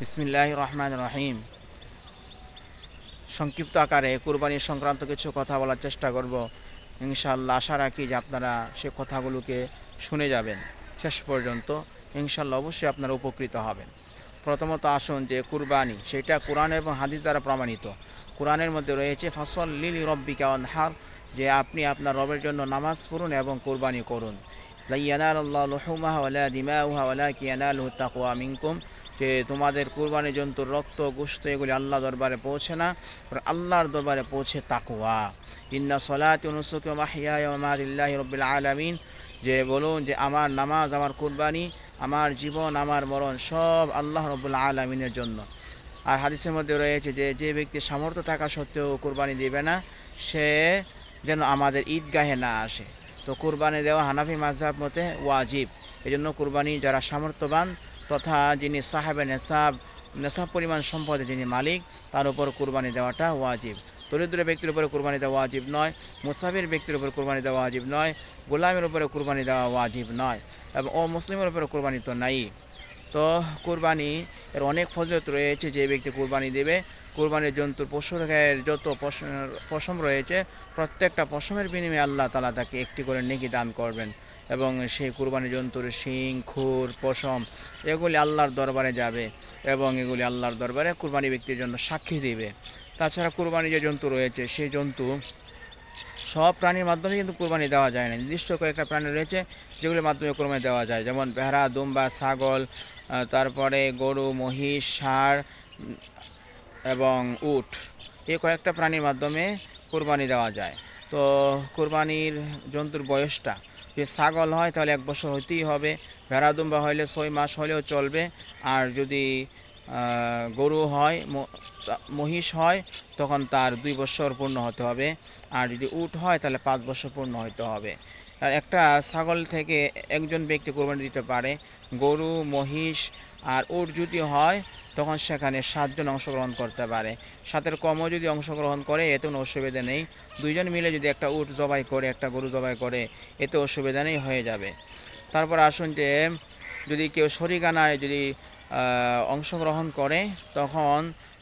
বিসমিল্লাহ রহমান রহিম সংক্ষিপ্ত আকারে কুরবানি সংক্রান্ত কিছু কথা বলার চেষ্টা করব। ইনশাল্লাহ আশা রাখি যে আপনারা সে কথাগুলোকে শুনে যাবেন। শেষ পর্যন্ত ইনশাল্লাহ অবশ্যই আপনারা উপকৃত হবেন। প্রথমত আসুন যে কুরবানি, সেটা কোরআন এবং হাদিস দ্বারা প্রমাণিত। কোরআনের মধ্যে রয়েছে ফসল লিলি রব্বিকা হার যে আপনি আপনার রবের জন্য নামাজ পড়ুন এবং কোরবানি করুন। লাইয়ানাল আল্লাহ লহুমাহা ওয়ালা দিমাউহা ওয়ালা কিয়ানালহু তাকওয়া মিনকুম যে তোমাদের কুরবানি জন্তুর রক্ত গোস্ত এগুলি আল্লাহ দরবারে পৌঁছে না আল্লাহর দরবারে পৌঁছে তাকুয়া ইন্না সলাত অনুসুক মাহিয়া মামাদিল্লাহ রবিল আলমিন। যে বলুন যে আমার নামাজ, আমার কুরবানি, আমার জীবন, আমার মরণ সব আল্লাহ রবুল্লা আলমিনের জন্য। আর হাদিসের মধ্যে রয়েছে যে যে ব্যক্তি সামর্থ্য থাকা সত্ত্বেও কুরবানি দেবে না, সে যেন আমাদের ঈদগাহে না আসে। তো কুরবানি দেওয়া হানাফি মাঝহাব মতে ওয়াজিব। এই জন্য কুরবানি যারা সামর্থ্যবান তথা যিনি সাহেবে নেশাব নেশাব পরিমাণ সম্পদে যিনি মালিক, তার উপর কুরবানি দেওয়াটা ওয়াজিব। দরিদ্র ব্যক্তির উপরে কুরবানি দেওয়া ওয়াজিব নয়, মুসাফির ব্যক্তির উপর কুরবানি দেওয়া ওয়াজিব নয়, গোলামের উপরে কুরবানি দেওয়া ওয়াজিব নয়, এবং ও মুসলিমের উপরে কুরবানি তো নাই। তো কুরবানি এর অনেক ফজলত রয়েছে, যে ব্যক্তি কুরবানি দেবে, কুরবানির জন্তুর পশুর গায়ের যত পশম রয়েছে, প্রত্যেকটা পশমের বিনিময়ে আল্লাহ তালা তাকে একটি করে নেকি দান করবেন। এবং সেই কুরবানি জন্তুর শিং, খুর, পশম, এগুলি আল্লাহর দরবারে যাবে এবং এগুলি আল্লাহর দরবারে কুরবানি ব্যক্তির জন্য সাক্ষী দিবে। তাছাড়া কুরবানি যে জন্তু রয়েছে, সেই জন্তু সব প্রাণীর মাধ্যমে কিন্তু কুরবানি দেওয়া যায় না। নির্দিষ্ট কয়েকটা প্রাণী রয়েছে, যেগুলির মাধ্যমে কুরবানি দেওয়া যায়। যেমন ভেড়া, দুম্বা, ছাগল তারপরে গরু, মহিষ, ষাঁড় এবং উট এই কয়েকটা প্রাণীর মাধ্যমে কুরবানি দেওয়া যায়। তো কুরবানির জন্তুর বয়সটা যে ছাগল হয়, তাহলে এক বছর হইতেই হবে। ভেড়া দুম্বা হইলে ছয় মাস হলেও চলবে। আর যদি গরু হয় মহিষ হয়, তখন তার দুই বছর পূর্ণ হতে হবে। আর যদি উট হয়, তাহলে পাঁচ বছর পূর্ণ হতে হবে। আর একটা ছাগল থেকে একজন ব্যক্তি কোরবানি দিতে পারে। গরু, মহিষ আর উট যদি হয় তখন সেখানে সাতজন অংশগ্রহণ করতে পারে। সাতের কমও যদি অংশগ্রহণ করে, এতে কোনো অসুবিধা নেই। দুইজন মিলে যদি একটা উট জবাই করে, একটা গরু জবাই করে, এতে অসুবিধা নেই, হয়ে যাবে। তারপর আসুন যে, যদি কেউ শরিকানায় যদি অংশগ্রহণ করে, তখন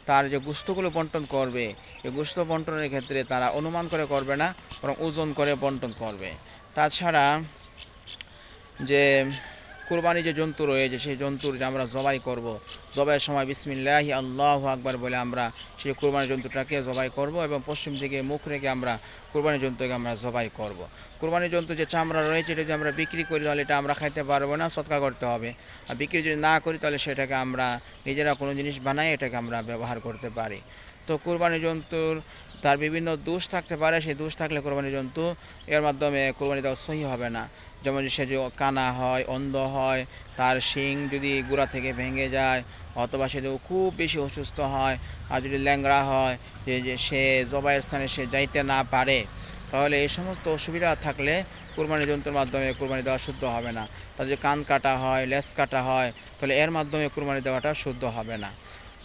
তার যে গুস্তগুলো বন্টন করবে, এই গুস্ত বন্টনের ক্ষেত্রে তারা অনুমান করে করবে না, বরং ওজন করে বন্টন করবে। তাছাড়া যে কুরবানি যে জন্তু রয়েছে, সেই জন্তুর যে আমরা জবাই করব, জবাইয়ের সময় বিসমিল্লাহি আল্লাহ আকবার বলে আমরা সেই কুরবানি জন্তুটাকে জবাই করব এবং পশ্চিম দিকে মুখ রেখে আমরা কুরবানি জন্তুকে আমরা জবাই করব। কুরবানি জন্তু যে চামড়া রয়েছে, এটা যদি আমরা বিক্রি করি, তাহলে এটা আমরা খাইতে পারব না সৎকার করতে হবে। আর বিক্রি যদি না করি, তাহলে সেটাকে আমরা নিজেরা কোনো জিনিস বানাই এটাকে আমরা ব্যবহার করতে পারি। তো কুরবানি জন্তুর তার বিভিন্ন দোষ থাকতে পারে, সেই দোষ থাকলে কোরবানি জন্তু এর মাধ্যমে কোরবানি দেওয়া সহি হবে না। যেমন সে যে কানা হয়, অন্ধ হয়, তার শিং যদি গোড়া থেকে ভেঙে যায় অথবা সে যদি খুব বেশি অসুস্থ হয় আর যদি ল্যাংড়া হয়, যে সে জবাইয়ের স্থানে সে যাইতে না পারে, তাহলে এই সমস্ত অসুবিধা থাকলে কোরবানি জন্তুর মাধ্যমে কোরবানি দেওয়া শুদ্ধ হবে না। যে কান কাটা হয় লেস কাটা হয়, তাহলে এর মাধ্যমে কোরবানি দেওয়াটা শুদ্ধ হবে না।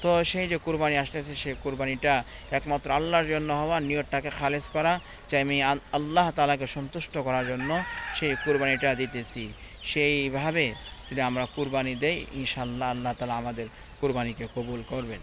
তো সেই যে কুরবানি আসতেছে, সেই কুরবানিটা একমাত্র আল্লাহর জন্য হওয়া, নিয়তটাকে খালেজ করা, যে আমি আল্লাহ তালাকে সন্তুষ্ট করার জন্য সেই কুরবানিটা দিতেছি। সেইভাবে যদি আমরা কুরবানি দেই ইনশাল্লাহ আল্লাহ তালা আমাদের কুরবানিকে কবুল করবেন।